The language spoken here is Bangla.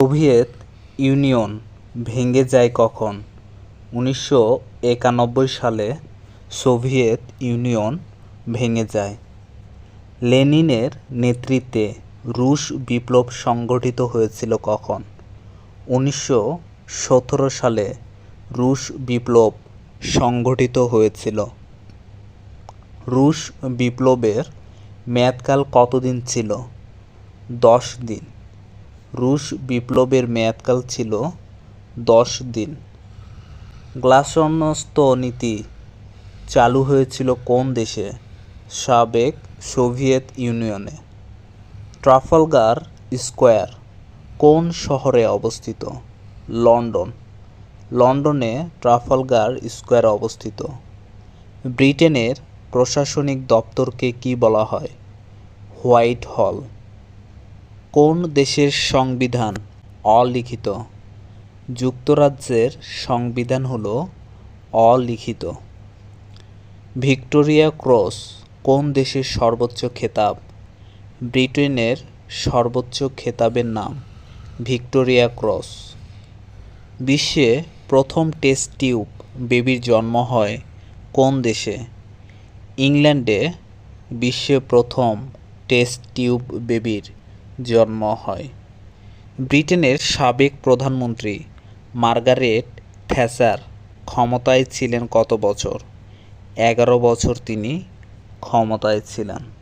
সোভিয়েত ইউনিয়ন ভেঙে যায় কখন? উনিশশো একানব্বই সালে সোভিয়েত ইউনিয়ন ভেঙে যায়। লেনিনের নেতৃত্বে রুশ বিপ্লব সংগঠিত হয়েছিল কখন? উনিশশো সতেরো সালে রুশ বিপ্লব সংগঠিত হয়েছিল। রুশ বিপ্লবের মেয়াদকাল কতদিন ছিল? দশ দিন। রুশ বিপ্লবের মেয়াদকাল ছিল দশ দিন। গ্লাসনস্ত নীতি চালু হয়েছিল কোন দেশে? সাবেক সোভিয়েত ইউনিয়নে। ট্রাফালগার স্কোয়ার কোন শহরে অবস্থিত? লন্ডন। লন্ডনে ট্রাফালগার স্কোয়ার অবস্থিত। ব্রিটেনের প্রশাসনিক দপ্তরকে কী বলা হয়? হোয়াইট হল। কোন দেশের সংবিধান অলিখিত? যুক্তরাজ্যের সংবিধান হল অলিখিত। ভিক্টোরিয়া ক্রস কোন দেশের সর্বোচ্চ খেতাব? ব্রিটেনের সর্বোচ্চ খেতাবের নাম ভিক্টোরিয়া ক্রস। বিশ্বে প্রথম টেস্ট টিউব বেবির জন্ম হয় কোন দেশে? ইংল্যান্ডে বিশ্বে প্রথম টেস্ট টিউব বেবির জন্ম হয়। ব্রিটেনের সাবেক প্রধানমন্ত্রী মার্গারেট থ্যাচার ক্ষমতায় ছিলেন কত বছর? এগারো বছর তিনি ক্ষমতায় ছিলেন।